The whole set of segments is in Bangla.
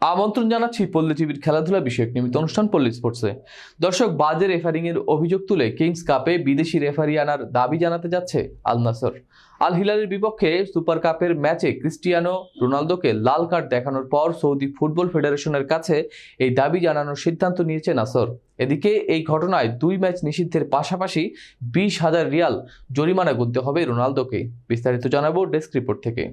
আমন্ত্রণ জানাচ্ছি পল্লী টিভির খেলাধুলা বিষয়ক নিয়মিত অনুষ্ঠান পল্লী স্পোর্টসে। দর্শক, বাজে রেফারিং এর অভিযোগ তুলে কিংস কাপে বিদেশি রেফারি আনার দাবি জানাতে যাচ্ছে আল নাসর। আল হিলালের বিপক্ষে সুপার কাপের ম্যাচে ক্রিস্টিয়ানো রোনালদোকে লাল কার্ড দেখানোর পর সৌদি ফুটবল ফেডারেশনের কাছে এই দাবি জানানোর সিদ্ধান্ত নিয়েছে নাসর। এদিকে এই ঘটনায় দুই ম্যাচ নিষিদ্ধের পাশাপাশি বিশ হাজার রিয়াল জরিমানা গুনতে হবে রোনালদোকে। বিস্তারিত জানাব ডেস্ক রিপোর্ট থেকে।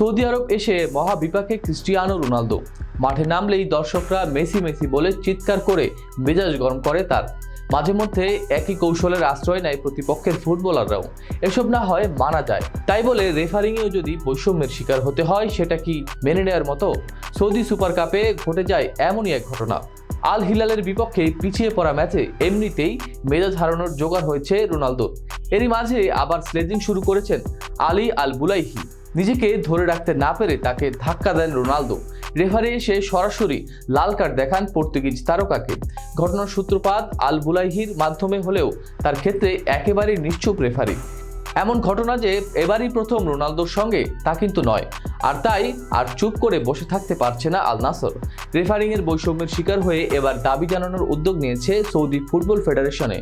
সৌদি আরব এসে মহাবিপাকে ক্রিস্টিয়ানো রোনালদো। মাঠে নামলেই দর্শকরা মেসি মেসি বলে চিৎকার করে মেজাজ গরম করে তার। মাঝে মধ্যে একই কৌশলের আশ্রয় নেয় প্রতিপক্ষের ফুটবলাররাও। এসব না হয় মানা যায়। তাই বলে রেফারিংয়েও যদি বৈষম্যের শিকার হতে হয়, সেটা কি মেনে নেওয়ার মতো? সৌদি সুপার কাপে ঘটে যায় এমনই এক ঘটনা। আল হিলালের বিপক্ষে পিছিয়ে পড়া ম্যাচে এমনিতেই মেজাজ হারানোর জোগাড় হয়েছে রোনালদো এরই মাঝে আবার স্লেজিং শুরু করেছেন আলী আল বুলাইহি। নিজেকে ধরে রাখতে না পেরে তাকে ধাক্কা দেন রোনালদো। রেফারি এসে সরাসরি লাল কার্ড দেখান পর্তুগিজ তারকাকে। ঘটনার সূত্রপাত আল বুলাইহির মাধ্যমে হলেও তার ক্ষেত্রে একেবারেই নিশ্চুপ রেফারি। এমন ঘটনা যে এবারই প্রথম রোনালদোর সঙ্গে তা কিন্তু নয়। আর তাই আর চুপ করে বসে থাকতে পারছে না আল নাসর। রেফারিংয়ের বৈষম্যের শিকার হয়ে এবার দাবি জানানোর উদ্যোগ নিয়েছে সৌদি ফুটবল ফেডারেশনে।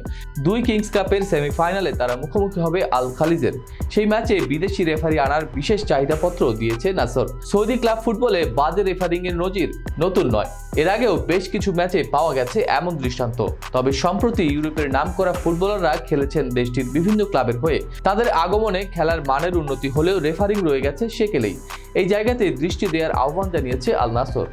দুই কিংস কাপের সেমিফাইনালে তারা মুখোমুখি হবে আল খালিজের সেই ম্যাচে বিদেশি রেফারি আনার বিশেষ চাহিদাপত্র দিয়েছে নাসর। সৌদি ক্লাব ফুটবলে বাজে রেফারিংয়ের নজির নতুন নয়। এর আগেও বেশ কিছু ম্যাচে পাওয়া গেছে এমন দৃষ্টান্ত। তবে সম্প্রতি ইউরোপের নামকরা ফুটবলাররা খেলেছেন দেশটির বিভিন্ন ক্লাবের হয়ে। তাদের আগমনে খেলার মানের উন্নতি হলেও রেফারিং রয়ে গেছে সেকেলেই। এই জায়গাতে দৃষ্টি দেওয়ার আহ্বান জানিয়েছে আল নাসর।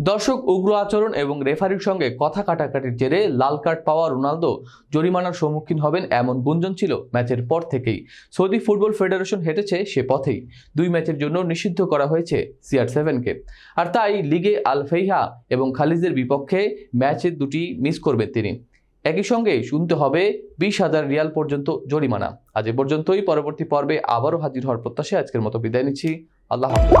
দর্শক উগ্র আচরণ এবং রেফারির সঙ্গে কথা কাটাকাটির জেরে লাল কার্ড পাওয়া রোনালদো জরিমানার সম্মুখীন হবেন এমন গুঞ্জন ছিল ম্যাচের পর থেকেই। সৌদি ফুটবল ফেডারেশন হেঁটেছে সে পথেই। দুই ম্যাচের জন্য নিষিদ্ধ করা হয়েছে সিআর সেভেনকে। আর তাই লিগে আল ফেইহা এবং খালিজের বিপক্ষে ম্যাচের দুটি মিস করবেন তিনি। একই সঙ্গে শুনতে হবে বিশ হাজার রিয়াল পর্যন্ত জরিমানা। আজ এ পর্যন্তই, পরবর্তী পর্বে আবারও হাজির হওয়ার প্রত্যাশায় আজকের মতো বিদায় নিচ্ছি। আল্লাহ হাফিজ।